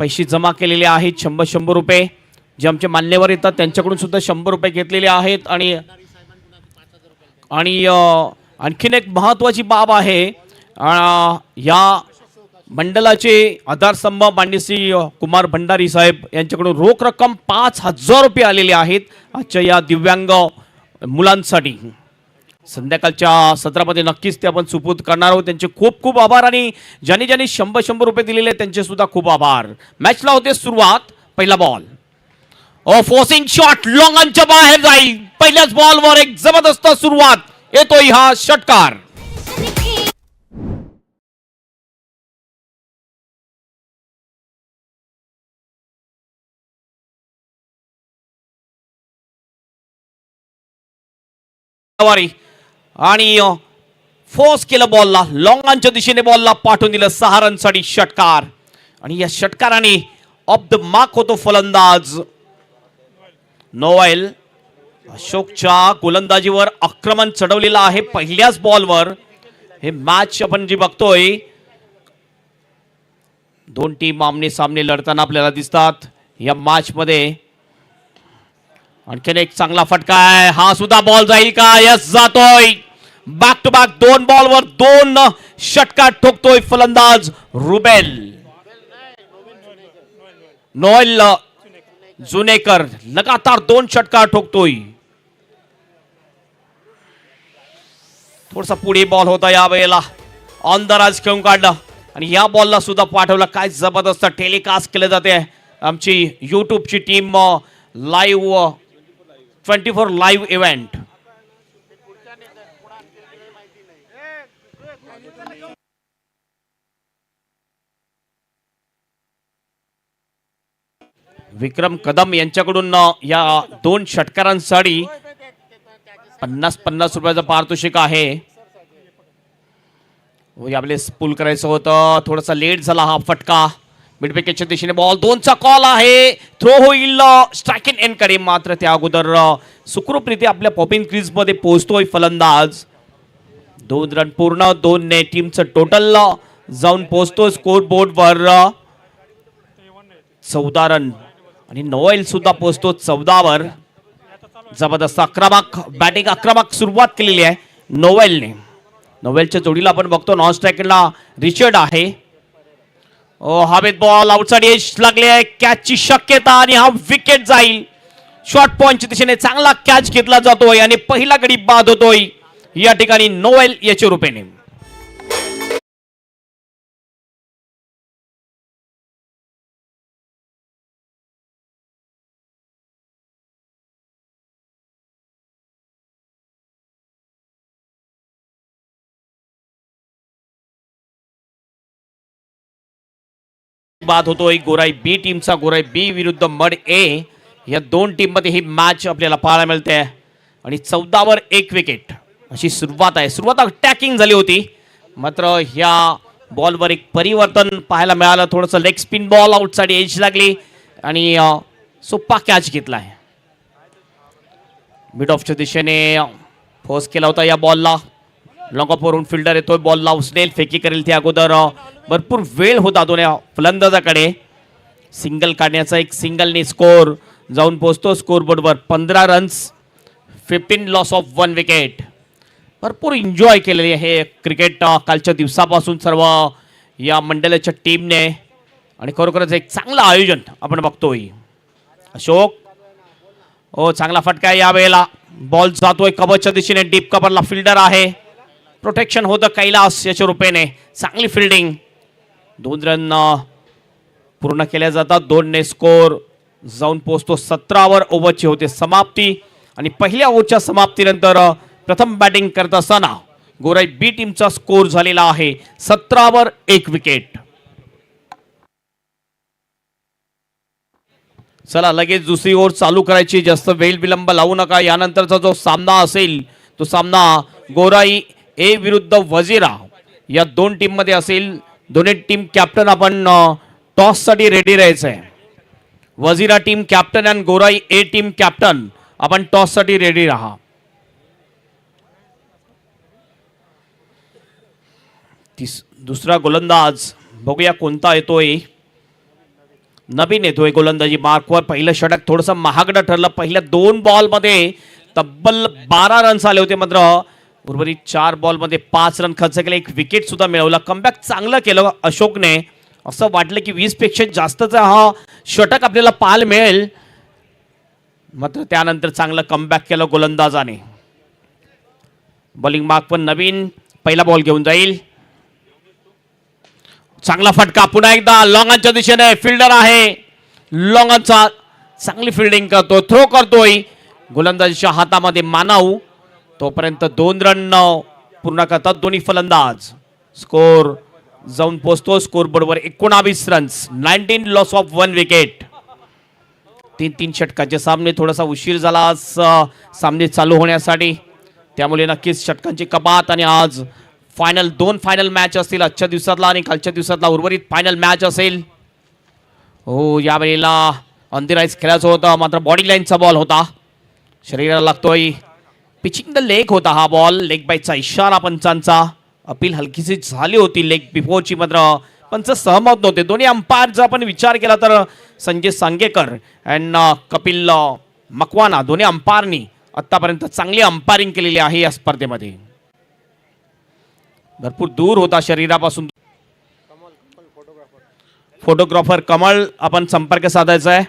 पैसे जमा केलेले आहेत शंभर शंभर रुपये. जे आमचे मान्यवर येतात त्यांच्याकडून सुद्धा शंभर रुपये घेतलेले आहेत आणि आणि आणखीन एक महत्त्वाची बाब आहे या मंडळाचे आधारस्तंभ मांडीसी कुमार भंडारी साहेब यांच्याकडून रोख रक्कम पाच हजार रुपये आलेले आहेत आजच्या या दिव्यांग मुलांसाठी. संध्याकाळच्या सत्रामध्ये नक्कीच ते आपण सुपूत करणार आहोत. त्यांचे खूप खूप आभार आणि ज्यांनी ज्यांनी शंभर शंभर रुपये दिलेले त्यांचे सुद्धा खूप आभार. मॅचला होते सुरुवात पहिला बॉल ओ फोसिंग शॉट लॉंगांच्या बाहेर जाईल. पहिल्याच बॉलवर एक जबरदस्त सुरुवात. येतोय हा षटकार. वारी आणि फोर्स केलं बॉलला लॉंगांच्या दिशेने बॉलला पाठवून दिलं सहा रनसाठी षटकार. आणि या षटकाराने ऑफ द मार्क होतो फलंदाज. नोएल अशोकच्या गोलंदाजीवर आक्रमण चढवलेलं आहे पहिल्याच बॉलवर हे मॅच आपण जी बघतोय दोन टीम आमने सामने लढताना आपल्याला दिसतात. या मॅच मध्ये आणखीन एक चांगला फटका आहे. हा सुद्धा बॉल जाईल का? यस जातोय. बॅक टू बॅक दोन बॉलवर दोन षटकार ठोकतोय फलंदाज रुबेल. नोएल जुनेकर लगातार दोन षटकार ठोकतोय. थोडासा पुढे बॉल होता या वेळेला. ऑन द राज खेळून काढलं. आणि या बॉलला सुद्धा पाठवलं. काय जबरदस्त टेलिकास्ट केले जाते आमची यूट्यूबची team live twenty four live event Vikram Kadam यांच्याकडून या दोन षटकारांसाठी पन्नास पन्नास रुपयाचं पारितोषिक आहे. आपले स्पूल पूल करायचं होतं. थोडासा लेट झाला हा फटका. मिडपेकेच्या दिशेने बॉल दोनचा कॉल आहे. थ्रो होईल. स्ट्राईक इन एनकडे मात्र त्या अगोदर. अ, सुखरूपरीत्या आपल्या पॉपिंग क्रीजमध्ये पोहोचतोय फलंदाज. दोन रन पूर्ण दोन ने टीमचं टोटल जाऊन पोहोचतोय स्कोर बोर्डवर चौदा रन आणि नोएल सुद्धा पोहोचतो चौदावर. जबरदस्त आक्रमक बॅटिंग आक्रमक सुरुवात केलेली आहे नोवेलने नोवेलच्या जोडीला आपण बघतो. नॉन स्ट्रायकला रिचर्ड आहे. हवेत बॉल आउटसाइड एज लागले आहे. कॅचची शक्यता आणि हा विकेट जाईल. शॉर्ट पॉइंटच्या दिशेने चांगला कॅच घेतला जातोय आणि पहिला गडी बाद होतोय. या ठिकाणी नोवेल याच्या रूपेने. बाद होतोय गोराई बी टीमचा गोराई बी विरुद्ध मड ए या दोन टीममध्ये ही मॅच आपल्याला पाहायला मिळते. आणि चौदावर एक विकेट अशी सुरुवात आहे. सुरुवात अटॅकिंग झाली होती. मात्र ह्या बॉलवर एक परिवर्तन पाहायला मिळालं. थोडंसं leg spin ball outside edge लागली. आणि सोप्पा कॅच घेतला आहे. मिड ऑफच्या दिशेने फोर्स केला होता या बॉलला लॉंगॉपवरून फिल्डर येतोय बॉलला उचलेल फेकी करेल ते अगोदर. भरपूर वेळ होता दोन्ही फलंदाजाकडे. सिंगल काढण्याचा एक सिंगलने स्कोर जाऊन पोहोचतो स्कोरबोर्डवर पंधरा runs fifteen loss of one wicket भरपूर एन्जॉय केलेली आहे क्रिकेट कालच्या दिवसापासून सर्व या मंडळाच्या टीमने आणि खरोखरच एक चांगलं आयोजन आपण बघतोय. अशोक हो चांगला फटका आहे यावेळेला. बॉल जातोय कबरच्या दिशेने डीप कबरला फिल्डर आहे. प्रोटेक्शन होतं कैलास याच्या रुपेने. चांगली फिल्डिंग दोन रन पूर्ण केल्या जातात. दोनने स्कोर जाऊन पोचतो सतरावर ओव्हरची होते समाप्ती. आणि पहिल्या ओव्हरच्या समाप्तीनंतर प्रथम बॅटिंग करत असताना गोराई बी टीमचा स्कोर झालेला आहे. सतरावर एक विकेट चला लगेच दुसरी ओव्हर चालू करायची. जास्त वेळ विलंब लावू नका. यानंतरचा जो सामना असेल तो सामना गोराई ए विरुद्ध वजिरा या दोन टीममध्ये असेल. दोन्ही टीम कॅप्टन आपण टॉससाठी रेडी राहायचं आहे. Wajira team captain and Gorai A team captain आपण टॉससाठी रेडी राहा. तिस दुसरा गोलंदाज बघूया कोणता येतोय. नवीन येतोय गोलंदाजी मार्कवर. पहिलं षटक थोडंसं महागडं ठरलं. पहिल्या दोन बॉलमध्ये तब्बल बारा रन्स आले होते मात्र उर्वरित चार बॉलमध्ये पाच रन खर्च केले. एक विकेट सुद्धा मिळवला. कमबॅक चांगलं केलं अशोकने. असं वाटलं की वीसपेक्षा जास्तचा हा षटक आपल्याला पाल मिळेल. मात्र त्यानंतर चांगलं कमबॅक केलं गोलंदाजाने. बॉलिंग माग पण नवीन. पहिला बॉल घेऊन जाईल. चांगला फटका. पुन्हा एकदा लॉंगांच्या दिशेने फिल्डर आहे. लॉंगांचा चांगली फिल्डिंग करतो थ्रो करतोय. गोलंदाजीच्या हातामध्ये मानव तोपर्यंत दोन रन पूर्ण करतात दोन्ही फलंदाज. स्कोर जाऊन पोचतो. स्कोर बरोबर एकोणावीस runs nineteen loss of one wicket तीन तीन षटकांचे सामने. थोडासा उशीर झाला आज सामने चालू होण्यासाठी. त्यामुळे नक्कीच षटकांची कपात आणि आज फायनल दोन फायनल मॅच असतील. आजच्या दिवसातला आणि कालच्या दिवसातला उर्वरित फायनल मॅच असेल. हो यावेळेला अंधेराईस खेळायचं होतं. मात्र बॉडी लाईनचा बॉल होता. शरीराला लागतोय. पिचिंग द लेग होता हा बॉल लेग बाईचा इशारा पंचांचा. अपील हलकीशी झाली होती लेग बिफोरची मात्र पंच सहमत नव्हते. दोन्ही अंपायर जर आपण विचार केला तर संजय सांगेकर अँड कपिल अ, मकवाना दोन्ही अंपायरनी आतापर्यंत चांगली अंपायरिंग केलेली आहे या स्पर्धेमध्ये. भरपूर दूर होता शरीरापासून. फोटोग्राफर कमळ आपण संपर्क साधायचा आहे.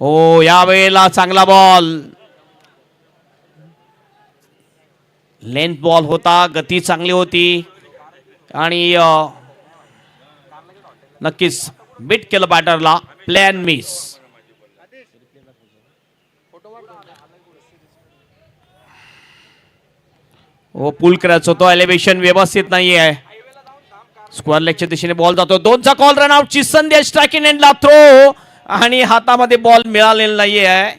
हो या वेळेला चांगला बॉल लेंथ बॉल होता गती चांगली होती. आणि नक्कीच बीट केलं बॅटरला प्लॅन मिस हो पुल करायचं होतो. एलिव्हेशन व्यवस्थित नाही आहे स्क्वेअर लेगच्या दिशेने बॉल जातो. दोनचा कॉल रन आउटची संधी स्ट्रायकिंग एंडला थ्रो आणि हातामध्ये बॉल मिळालेला नाही आहे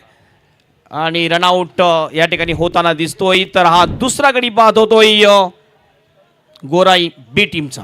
आणि रनआउट या ठिकाणी होताना दिसतोय. तर हा दुसरा गडी बाद होतोय गोराई बी टीमचा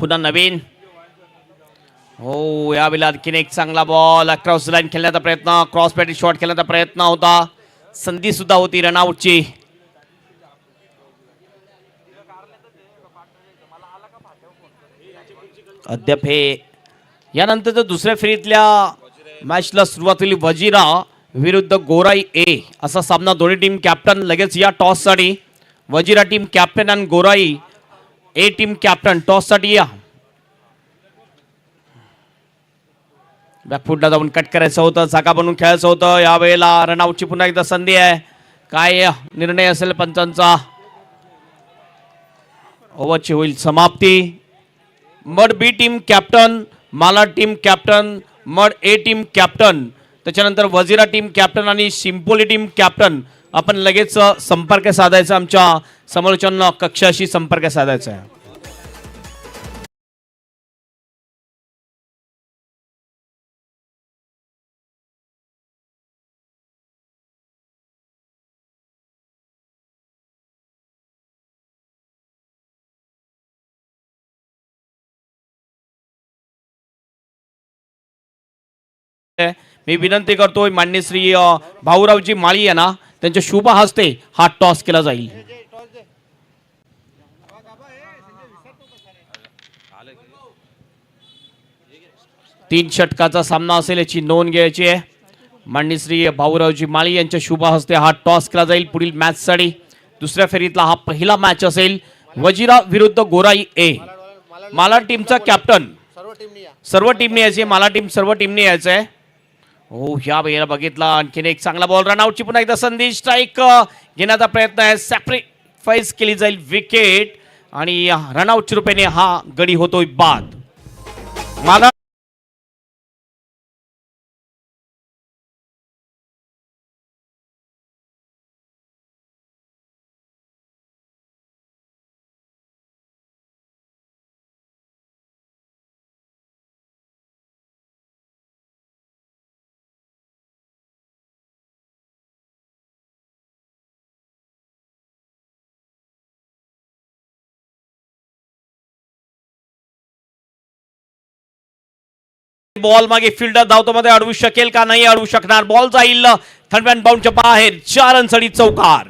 पुन्हा नवीन. हो या वेळेला आणखीन एक चांगला बॉल क्रॉस लाईन खेळण्याचा प्रयत्न क्रॉस पॅटी शॉट खेळण्याचा प्रयत्न होता. संधी सुद्धा होती रनआउटची अद्याप हे यानंतर दुसऱ्या फेरीतल्या मॅचला सुरुवात होईल वजिरा विरुद्ध गोराई ए. असा सामना दोन्ही टीम कॅप्टन लगेच या टॉससाठी वजिरा टीम कॅप्टन आणि गोराई ए टीम कॅप्टन टॉससाठी या बॅकफुटला जाऊन कट करायचं होतं जागा बनवून खेळायचं होतं. यावेळेला रनआउटची पुन्हा एकदा संधी आहे. काय निर्णय असेल पंचांचा? ओव्हरची होईल समाप्ती. Madh B team captain Mala team captain Madh A team captain त्याच्यानंतर वजिरा टीम कॅप्टन आणि सिम्पोली टीम कॅप्टन आपण लगेच संपर्क साधायचा आमच्या समालोचन कक्षाशी संपर्क साधायचा आहे. मी विनंती करतोय मान्य श्री भाऊरावजी माळी आहे ना त्यांच्या शुभ हस्ते हा टॉस केला जाईल. तीन षटकाचा सामना असेल याची नोंद घ्यायची आहे. माननीय श्री भाऊरावजी माळी यांच्या शुभ हस्ते हा टॉस केला जाईल पुढील मॅचसाठी दुसऱ्या फेरीतला हा पहिला मॅच असेल. वजिरा विरुद्ध गोराई ए माला टीमचा कॅप्टन सर्व टीमनी सर्व टीमने यायचे माला टीम सर्व टीमने यायचं आहे. हो ह्या वेळेला बघितला. आणखीन एक चांगला बॉल रनआउटची पुन्हा एकदा संधी. स्ट्राईक घेण्याचा प्रयत्न आहे. सॅक्रिफाईस केली जाईल विकेट आणि रनआउटच्या रुपयाने हा गडी होतोय बाद. मला बॉल मागे फिल्डर धावतोमध्ये अडवू शकेल का? नाही अडवू शकणार. बॉल जाईल. थंडमॅन बाउंडच्या बाहेर. चार रनसाठी चौकार.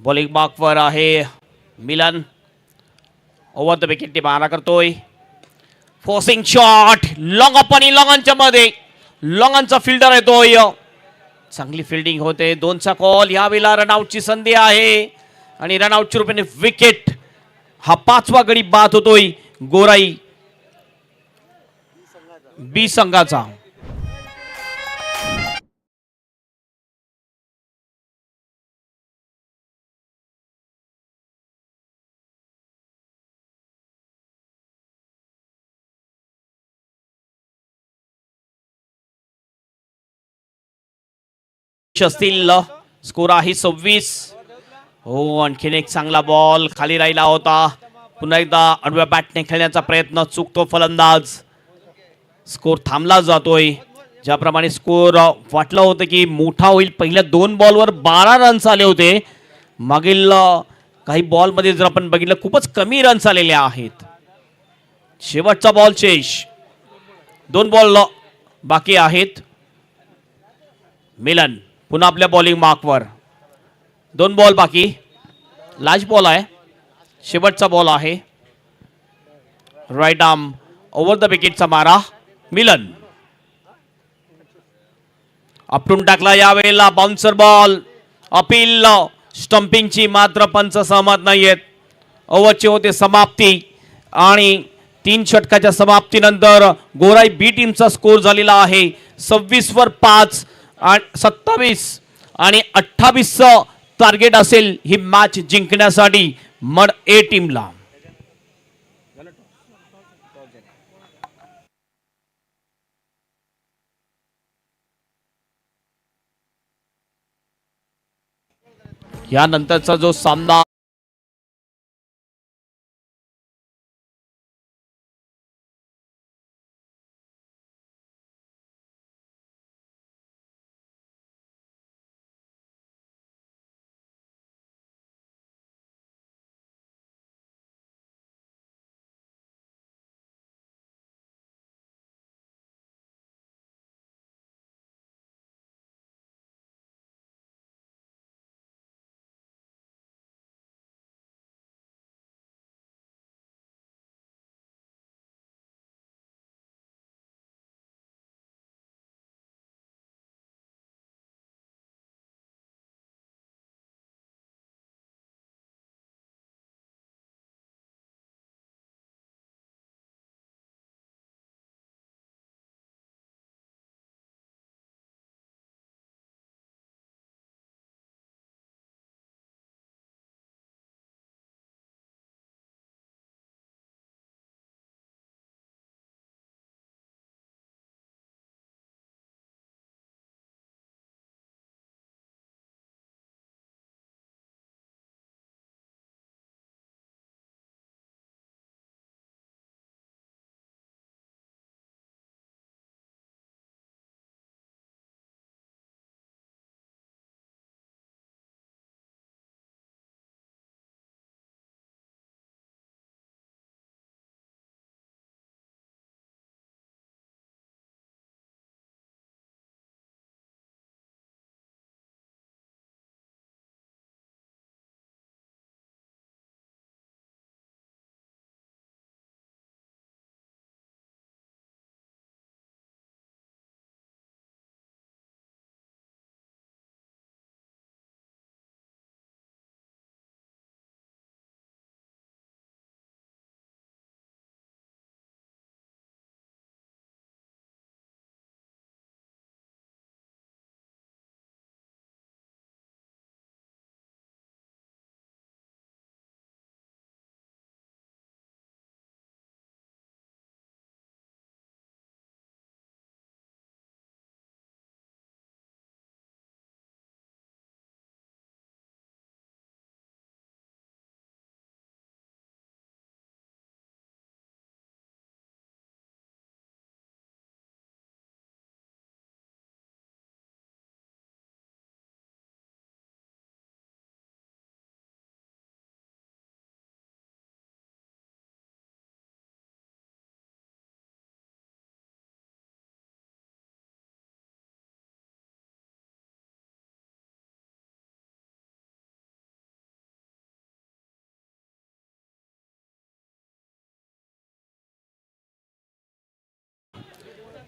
बॉलिंग मार्कवर आहे मिलन. ओव्हर द विकेट मारा करतोय. फोर्सिंग शॉट लॉंग अप आणि लॉंगांच्या मध्ये लॉंगांचा फिल्डर येतोय. चांगली फिल्डिंग होते. दोनचा कॉल यावेळेला रनआउटची संधी आहे. आणि रनआउटच्या रूपाने विकेट हा पाचवा गडी बाद होतोय. गोराई. बी संघाचा. असतील स्कोर आहे सव्वीस. हो आणखीन एक चांगला बॉल खाली राहिला होता. पुन्हा एकदा अडव्या बॅटने खेळण्याचा प्रयत्न चुकतो फलंदाज. स्कोर थांबला जातोय. ज्याप्रमाणे स्कोर वाटलं होतं की मोठा होईल. पहिल्या दोन बॉलवर बारा रन्स आले होते. मागील काही बॉलमध्ये जर आपण बघितलं खूपच कमी रन्स आलेले आहेत. शेवटचा बॉल चेश दोन बॉल बाकी आहेत. मिलन. पुन्हा आपल्या बॉलिंग मार्कवर दोन बॉल बाकी. लास्ट बॉल आहे. शेवटचा बॉल आहे. राईट आर्म ओव्हर द विकेटचा मारा. मिलन. आपटून टाकला यावेळेला बाउन्सर बॉल अपील स्टम्पिंगची मात्र पंच सहमत नाहीयेत. ओव्हरची होते समाप्ती. आणि तीन षटकाच्या समाप्तीनंतर गोराई बी टीमचा स्कोर झालेला आहे. सव्वीसवर पाच. सत्तावीस आणि अठ्ठावीसचं टार्गेट असेल ही मॅच जिंकण्यासाठी मड ए टीमला यानंतरचा जो सामना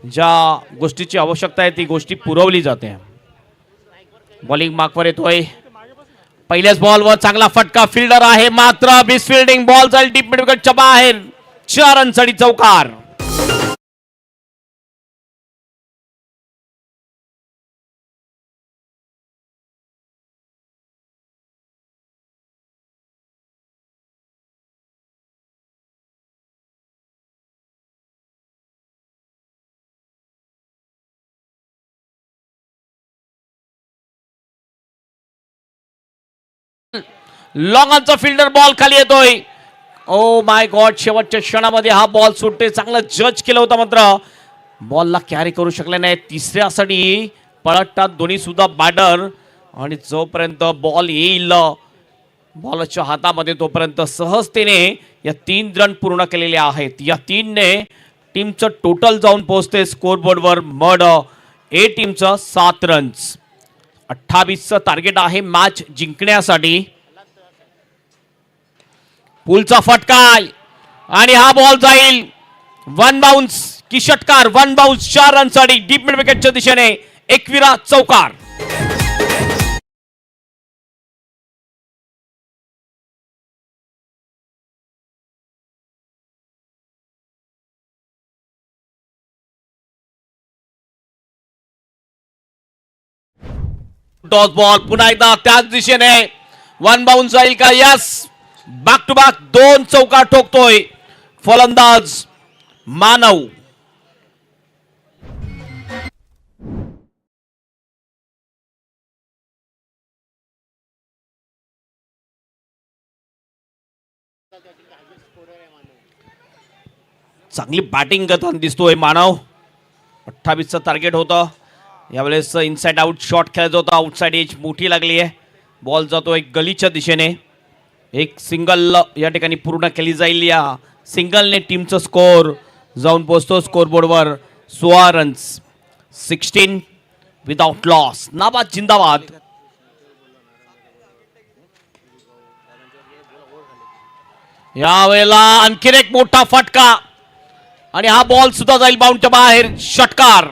ज्या गोष्टीची आवश्यकता आहे ती गोष्टी पुरवली जाते. बॉलिंग मार्कवर येतोय. पहिल्याच बॉलवर चांगला फटका फिल्डर आहे मात्र बिस फिल्डिंग बॉल जाईल डीप मिड विकेटच्या बाहेर. चार रनसाठी चौकार. लॉंगांचा फिल्डर बॉल खाली येतोय. ओ माय गॉड शेवटच्या क्षणामध्ये हा बॉल सुटते चांगलं जज केलं होतं मात्र. बॉलला कॅरी करू शकले नाही. तिसऱ्यासाठी पळतात दोन्ही सुद्धा बॅटर आणि जोपर्यंत बॉल येईल बॉलच्या हातामध्ये तोपर्यंत सहजतेने या तीन रन पूर्ण केलेले आहेत. या तीनने टीमचं टोटल जाऊन पोहोचते स्कोरबोर्डवर मड ए टीमचं सात रन्स अठ्ठावीसचं टार्गेट आहे मॅच जिंकण्यासाठी. पुलचा फटका. आणि हा बॉल जाईल. वन बाउन्स की षटकार वन बाउन्स चार रनसाठी डीप मिड विकेटच्या दिशेने एकविरा चौकार. टॉस बॉल पुन्हा एकदा त्याच दिशेने. वन बाउन्स जाईल का? यस बॅक टू बॅक दोन चौकार ठोकतोय फलंदाज मानव. चांगली बॅटिंग करताना दिसतोय मानव. अठ्ठावीसचं टार्गेट होतं. यावेळेस इनसाइड आउट शॉट खेळायचा होता. आउटसाईड एज मोठी लागली आहे. बॉल जातो एक गलीच्या दिशेने. एक सिंगल या ठिकाणी पूर्ण केली जाईल या. सिंगलने टीमचं स्कोअर जाऊन पोचतो स्कोअरबोर्डवर सोळा रन्स सिक्स्टीन विदाउट लॉस नाबाद जिंदाबाद. यावेळेला आणखीन एक मोठा फटका. आणि हा बॉल सुद्धा जाईल बाउंडच्या बाहेर. षटकार.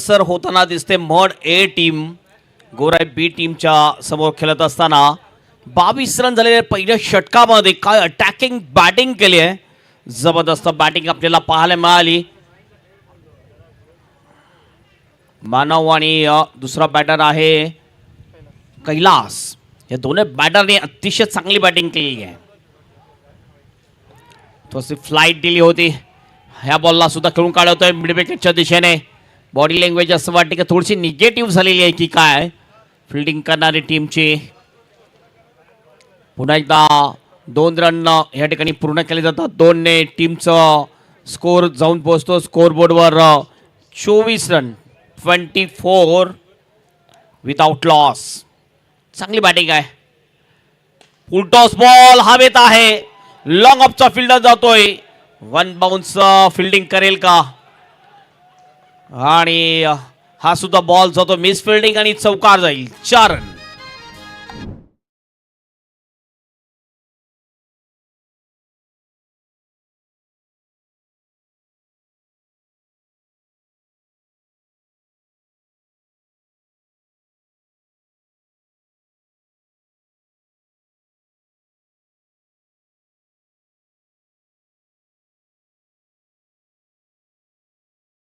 सर होताना दिसते मड ए टीम गोराय बी टीमच्या समोर खेळत असताना बावीस रन झालेले पहिल्या षटकामध्ये काय अटॅकिंग बॅटिंग केली आहे. जबरदस्त बॅटिंग आपल्याला पाहायला मिळाली. मानव आणि दुसरा बॅटर आहे कैलास. या दोन्ही बॅटरने अतिशय चांगली बॅटिंग केलेली आहे. थोडीशी फ्लाईट दिली होती. ह्या बॉलला सुद्धा खेळून काढवतोय मिड विकेटच्या दिशेने. बॉडी लँग्वेज असं वाटते की थोडीशी निगेटिव्ह झालेली आहे की काय? फिल्डिंग करणारी टीमची पुन्हा एकदा दोन रन या ठिकाणी पूर्ण केले जातात. दोनने टीमचं स्कोर जाऊन पोहोचतो. स्कोरबोर्डवर चोवीस run twenty four without loss चांगली बॅटिंग आहे. फुलटॉस बॉल हवेत आहे. लॉंग ऑफचा फिल्डर जातोय. वन बाउन्स फिल्डिंग करेल का? आणि हा सुद्धा बॉल जातो मिस फिल्डिंग आणि चौकार जाईल. चार रन